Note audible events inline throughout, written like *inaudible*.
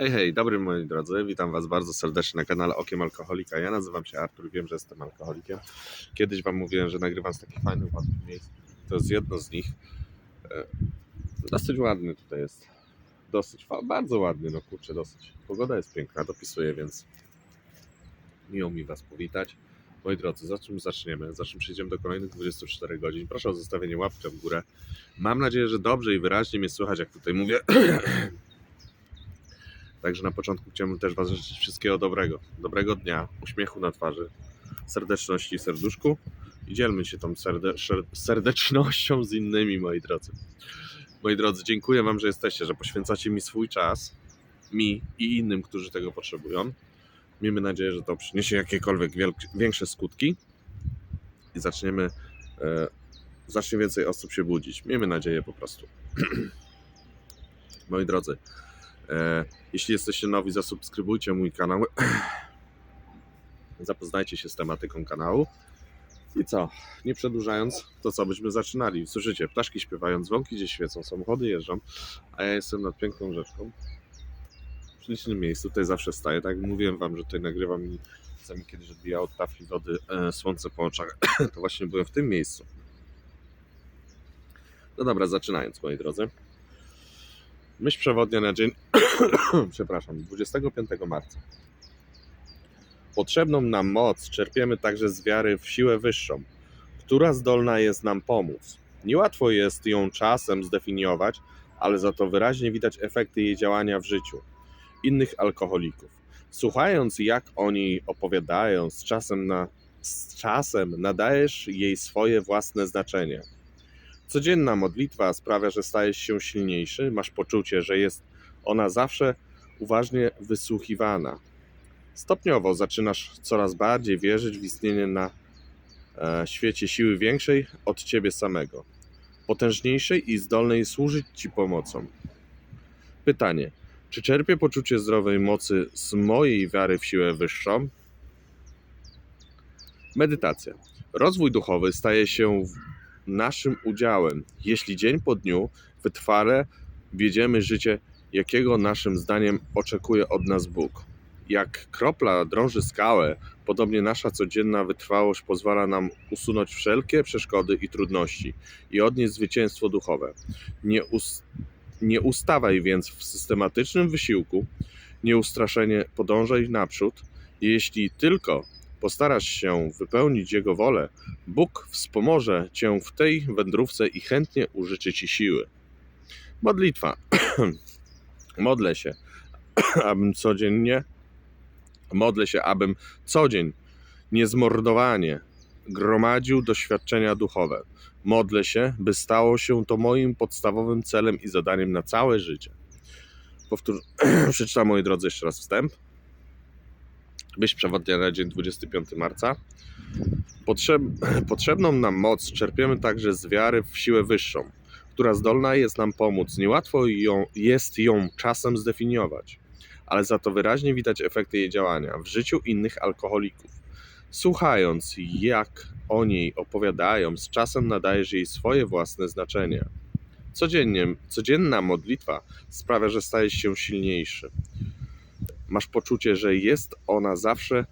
Hej, hej, dobry moi drodzy, witam was bardzo serdecznie na kanale Okiem Alkoholika. Ja nazywam się Artur, wiem, że jestem alkoholikiem. Kiedyś wam mówiłem, że nagrywam z takich fajnych, ładnych miejsc. To jest jedno z nich. E, Dosyć ładny tutaj jest. Dosyć, bardzo ładny, no kurczę, dosyć. Pogoda jest piękna, dopisuję, więc miło mi was powitać. Moi drodzy, za czym zaczniemy? Za czym przejdziemy do kolejnych 24 godzin. Proszę o zostawienie łapki w górę. Mam nadzieję, że dobrze i wyraźnie mnie słychać, jak tutaj mówię. *clears throat* Także na początku chciałbym też Was życzyć wszystkiego dobrego. Dobrego dnia, uśmiechu na twarzy, serdeczności, serduszku i dzielmy się tą serde serdecznością z innymi, moi drodzy. Moi drodzy, dziękuję Wam, że jesteście, że poświęcacie mi swój czas, mi i innym, którzy tego potrzebują. Miejmy nadzieję, że to przyniesie jakiekolwiek większe skutki i zaczniemy, e, zacznie więcej osób się budzić. Miejmy nadzieję po prostu. *clears throat* Moi drodzy, jeśli jesteście nowi, zasubskrybujcie mój kanał. *clears throat* Zapoznajcie się z tematyką kanału. I co? Nie przedłużając, to co byśmy zaczynali? Słyszycie, ptaszki śpiewają, dzwonki gdzieś świecą, samochody jeżdżą, a ja jestem nad piękną rzeczką. W ślicznym miejscu, tutaj zawsze staję. Tak mówiłem wam, że tutaj nagrywam i czasami kiedyś odbijało od tafli wody e, słońce po oczach, *clears throat* to właśnie byłem w tym miejscu. No dobra, zaczynając, moi drodzy. Myśl przewodnia na dzień, *coughs* przepraszam, 25 marca. Potrzebną nam moc czerpiemy także z wiary w siłę wyższą, która zdolna jest nam pomóc. Niełatwo jest ją czasem zdefiniować, ale za to wyraźnie widać efekty jej działania w życiu innych alkoholików. Słuchając, jak oni opowiadają, z czasem, na, z czasem nadajesz jej swoje własne znaczenie. Codzienna modlitwa sprawia, że stajesz się silniejszy, masz poczucie, że jest ona zawsze uważnie wysłuchiwana. Stopniowo zaczynasz coraz bardziej wierzyć w istnienie na e, świecie siły większej od ciebie samego, potężniejszej i zdolnej służyć ci pomocą. Pytanie: czy czerpię poczucie zdrowej mocy z mojej wiary w siłę wyższą? Medytacja. Rozwój duchowy staje się naszym udziałem, jeśli dzień po dniu wytrwale wiedziemy życie, jakiego naszym zdaniem oczekuje od nas Bóg. Jak kropla drąży skałę, podobnie nasza codzienna wytrwałość pozwala nam usunąć wszelkie przeszkody i trudności i odnieść zwycięstwo duchowe. Nie, nie ustawaj więc w systematycznym wysiłku, nieustraszenie podążaj naprzód. Jeśli tylko postarasz się wypełnić Jego wolę, Bóg wspomoże Cię w tej wędrówce i chętnie użyczy Ci siły. Modlitwa. *clears throat* Modlę się, *clears throat* abym codziennie, modlę się, abym co dzień niezmordowanie gromadził doświadczenia duchowe. Modlę się, by stało się to moim podstawowym celem i zadaniem na całe życie. Powtór... *clears throat* Przeczytam, moi drodzy, jeszcze raz wstęp. Myśl przewodnia na dzień 25 marca. Potrzeb... *clears throat* Potrzebną nam moc czerpiemy także z wiary w siłę wyższą, która zdolna jest nam pomóc. Niełatwo ją, jest ją czasem zdefiniować, ale za to wyraźnie widać efekty jej działania w życiu innych alkoholików. Słuchając, jak o niej opowiadają, z czasem nadajesz jej swoje własne znaczenie. Codziennie, codzienna modlitwa sprawia, że stajesz się silniejszy. Masz poczucie, że jest ona zawsze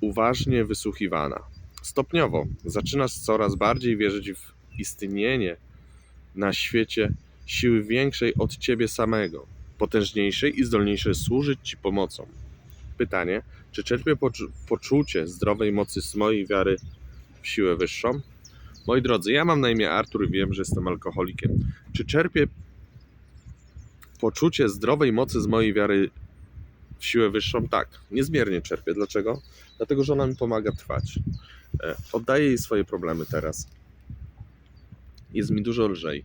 uważnie wysłuchiwana. Stopniowo zaczynasz coraz bardziej wierzyć w istnienie na świecie siły większej od ciebie samego, potężniejszej i zdolniejszej służyć ci pomocą. Pytanie: czy czerpię poczu- poczucie zdrowej mocy z mojej wiary w siłę wyższą? Moi drodzy, ja mam na imię Artur i wiem, że jestem alkoholikiem. Czy czerpię poczucie zdrowej mocy z mojej wiary w siłę wyższą? Tak, niezmiernie czerpię. Dlaczego? Dlatego, że ona mi pomaga trwać. E, Oddaję jej swoje problemy teraz. Jest mi dużo lżej.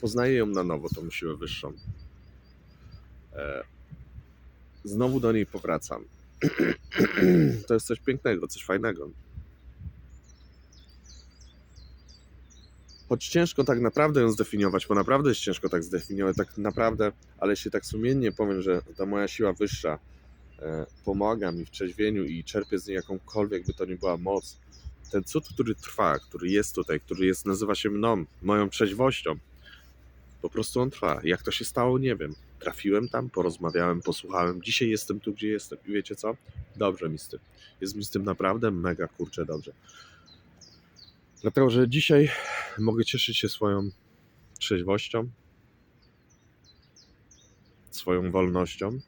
Poznaję ją na nowo, tą siłę wyższą. E, Znowu do niej powracam. *clears throat* To jest coś pięknego, coś fajnego. Choć ciężko tak naprawdę ją zdefiniować, bo naprawdę jest ciężko tak zdefiniować, tak naprawdę, ale jeśli tak sumiennie powiem, że ta moja siła wyższa e, pomaga mi w trzeźwieniu i czerpię z niej jakąkolwiek by to nie była moc, ten cud, który trwa, który jest tutaj, który jest, nazywa się mną, moją trzeźwością, Po prostu on trwa. Jak to się stało, nie wiem. Trafiłem tam, porozmawiałem, posłuchałem. Dzisiaj jestem tu, gdzie jestem. I wiecie co? Dobrze mi z tym. Jest mi z tym naprawdę mega kurczę dobrze. Dlatego, że dzisiaj mogę cieszyć się swoją trzeźwością, swoją wolnością,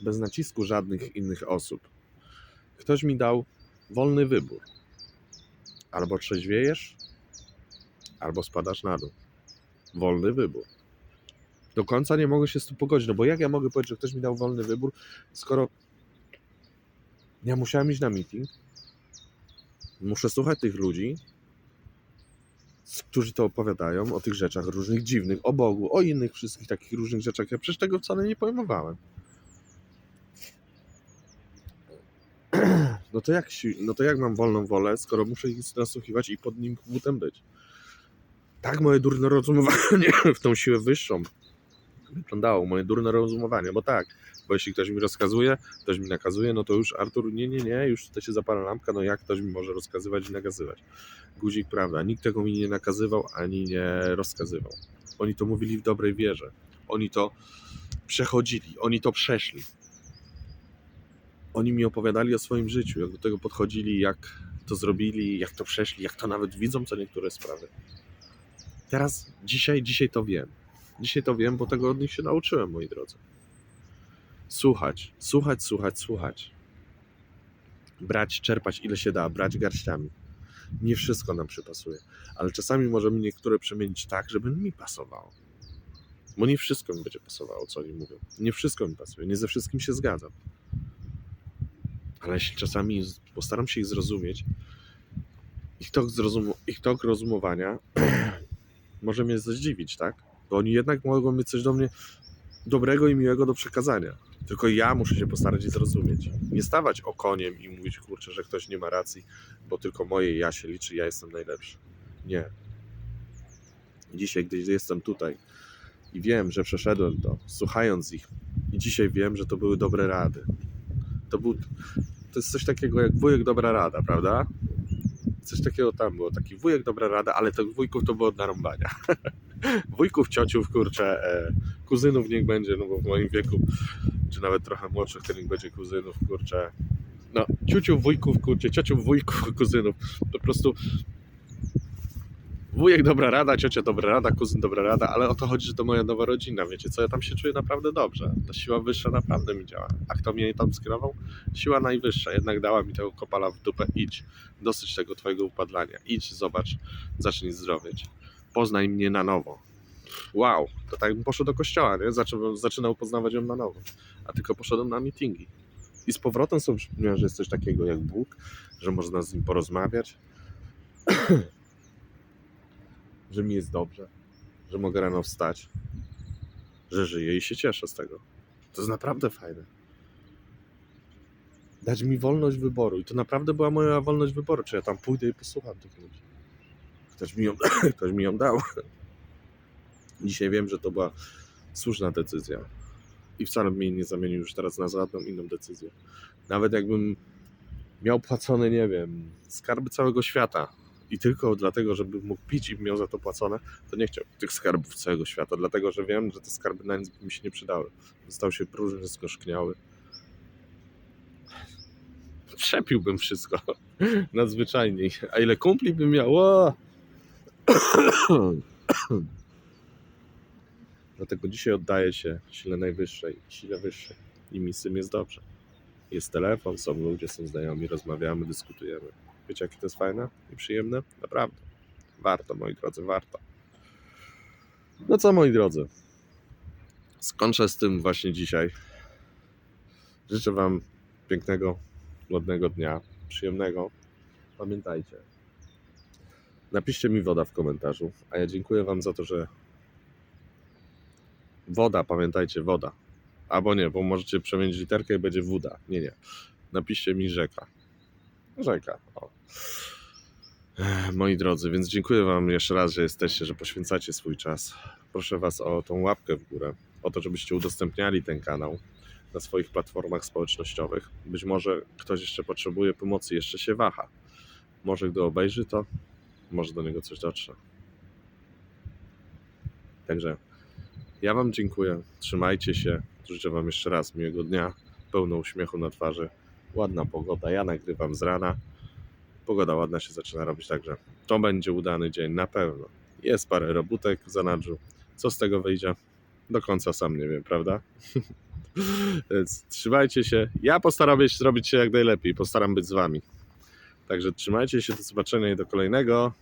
bez nacisku żadnych innych osób. Ktoś mi dał wolny wybór. Albo trzeźwiejesz, albo spadasz na dół. Wolny wybór. Do końca nie mogę się z tym pogodzić, no bo jak ja mogę powiedzieć, że ktoś mi dał wolny wybór, skoro ja musiałem iść na meeting, muszę słuchać tych ludzi, którzy to opowiadają o tych rzeczach różnych dziwnych, o Bogu, o innych wszystkich takich różnych rzeczach. Ja przecież tego wcale nie pojmowałem. *clears throat* No to jak, no to jak mam wolną wolę, skoro muszę ich nasłuchiwać i pod nim butem być? Tak moje durne rozumowanie *clears throat* w tą siłę wyższą wyglądało, moje durne rozumowanie, bo tak, bo jeśli ktoś mi rozkazuje, ktoś mi nakazuje, no to już Artur, nie, nie, nie, już tutaj się zapala lampka, no jak ktoś mi może rozkazywać i nakazywać? Guzik, prawda, nikt tego mi nie nakazywał, ani nie rozkazywał. Oni to mówili w dobrej wierze. Oni to przechodzili, oni to przeszli. Oni mi opowiadali o swoim życiu, jak do tego podchodzili, jak to zrobili, jak to przeszli, jak to nawet widzą co niektóre sprawy. Teraz, dzisiaj, dzisiaj to wiem. Dzisiaj to wiem, bo tego od nich się nauczyłem, moi drodzy. Słuchać, słuchać, słuchać, słuchać. Brać, czerpać ile się da, brać garściami. Nie wszystko nam przypasuje, ale czasami możemy niektóre przemienić tak, żeby mi pasowało. Bo nie wszystko mi będzie pasowało, co oni mówią. Nie wszystko mi pasuje, nie ze wszystkim się zgadzam. Ale czasami postaram się ich zrozumieć, ich tok, zrozum- ich tok rozumowania *clears throat* może mnie zdziwić, tak? Bo oni jednak mogą mieć coś do mnie dobrego i miłego do przekazania. Tylko ja muszę się postarać je zrozumieć. Nie stawać okoniem i mówić, kurczę, że ktoś nie ma racji, bo tylko moje ja się liczy, ja jestem najlepszy. Nie. Dzisiaj, gdy jestem tutaj i wiem, że przeszedłem to, słuchając ich, i dzisiaj wiem, że to były dobre rady. To, był, to jest coś takiego jak wujek dobra rada, prawda? Coś takiego tam było, taki wujek dobra rada, ale tych wujków to było od narąbania. *laughs* Wujków, ciociów, kurczę, e, kuzynów niech będzie, no bo w moim wieku, czy nawet trochę młodszych, to niech będzie kuzynów, kurczę. No, ciuciów, wujków, kurczę, ciociów, wujków, *laughs* kuzynów. Po prostu wujek dobra rada, ciocia dobra rada, kuzyn dobra rada, ale o to chodzi, że to moja nowa rodzina, wiecie co, ja tam się czuję naprawdę dobrze. Ta siła wyższa naprawdę mi działa. A kto mnie tam skierował? Siła najwyższa, jednak dała mi tego kopala w dupę, idź, dosyć tego twojego upadlania, idź, zobacz, zacznij zdrowieć, poznaj mnie na nowo. Wow, to tak bym poszedł do kościoła, nie? Zaczynał, zaczynał poznawać ją na nowo, a tylko poszedłem na meetingi. I z powrotem są przypomniałem, że jest coś takiego jak Bóg, że można z nim porozmawiać, *clears throat* że mi jest dobrze, że mogę rano wstać, że żyję i się cieszę z tego. To jest naprawdę fajne. Dać mi wolność wyboru. I to naprawdę była moja wolność wyboru. Czy ja tam pójdę i posłucham tych ludzi. Ktoś mi ją, *coughs* ktoś mi ją dał. *laughs* Dzisiaj wiem, że to była słuszna decyzja. I wcale jej nie zamienił już teraz na żadną inną decyzję. Nawet jakbym miał płacone, nie wiem, skarby całego świata i tylko dlatego, żeby mógł pić i miał za to płacone, to nie chciałbym tych skarbów całego świata, dlatego że wiem, że te skarby na nic by mi się nie przydały. Zostały się próżne, skoszkniały. Przepiłbym wszystko. *laughs* Nadzwyczajniej. A ile kumpli bym miał? O! *coughs* Dlatego dzisiaj oddaję się sile najwyższej, sile wyższej i mi z tym jest dobrze. Jest telefon, są ludzie, są znajomi, rozmawiamy, dyskutujemy. Wiecie, jakie to jest fajne i przyjemne? Naprawdę. Warto, moi drodzy, warto. No co, moi drodzy? Skończę z tym właśnie dzisiaj. Życzę Wam pięknego, ładnego dnia, przyjemnego. Pamiętajcie. Napiszcie mi woda w komentarzu, a ja dziękuję Wam za to, że woda, pamiętajcie, woda. Albo nie, bo możecie przemienić literkę i będzie woda. Nie, nie. Napiszcie mi rzeka. Rzeka. O. Moi drodzy, więc dziękuję Wam jeszcze raz, że jesteście, że poświęcacie swój czas. Proszę Was o tą łapkę w górę, o to, żebyście udostępniali ten kanał na swoich platformach społecznościowych. Być może ktoś jeszcze potrzebuje pomocy, jeszcze się waha. Może gdy obejrzy to, może do niego coś dotrze. Także ja Wam dziękuję. Trzymajcie się. Życzę Wam jeszcze raz miłego dnia, pełno uśmiechu na twarzy. Ładna pogoda. Ja nagrywam z rana. Pogoda ładna się zaczyna robić, także to będzie udany dzień na pewno. Jest parę robótek w zanadrzu. Co z tego wyjdzie? Do końca sam nie wiem, prawda? *laughs* Więc trzymajcie się. Ja postaram się zrobić się jak najlepiej. Postaram być z Wami. Także trzymajcie się. Do zobaczenia i do kolejnego.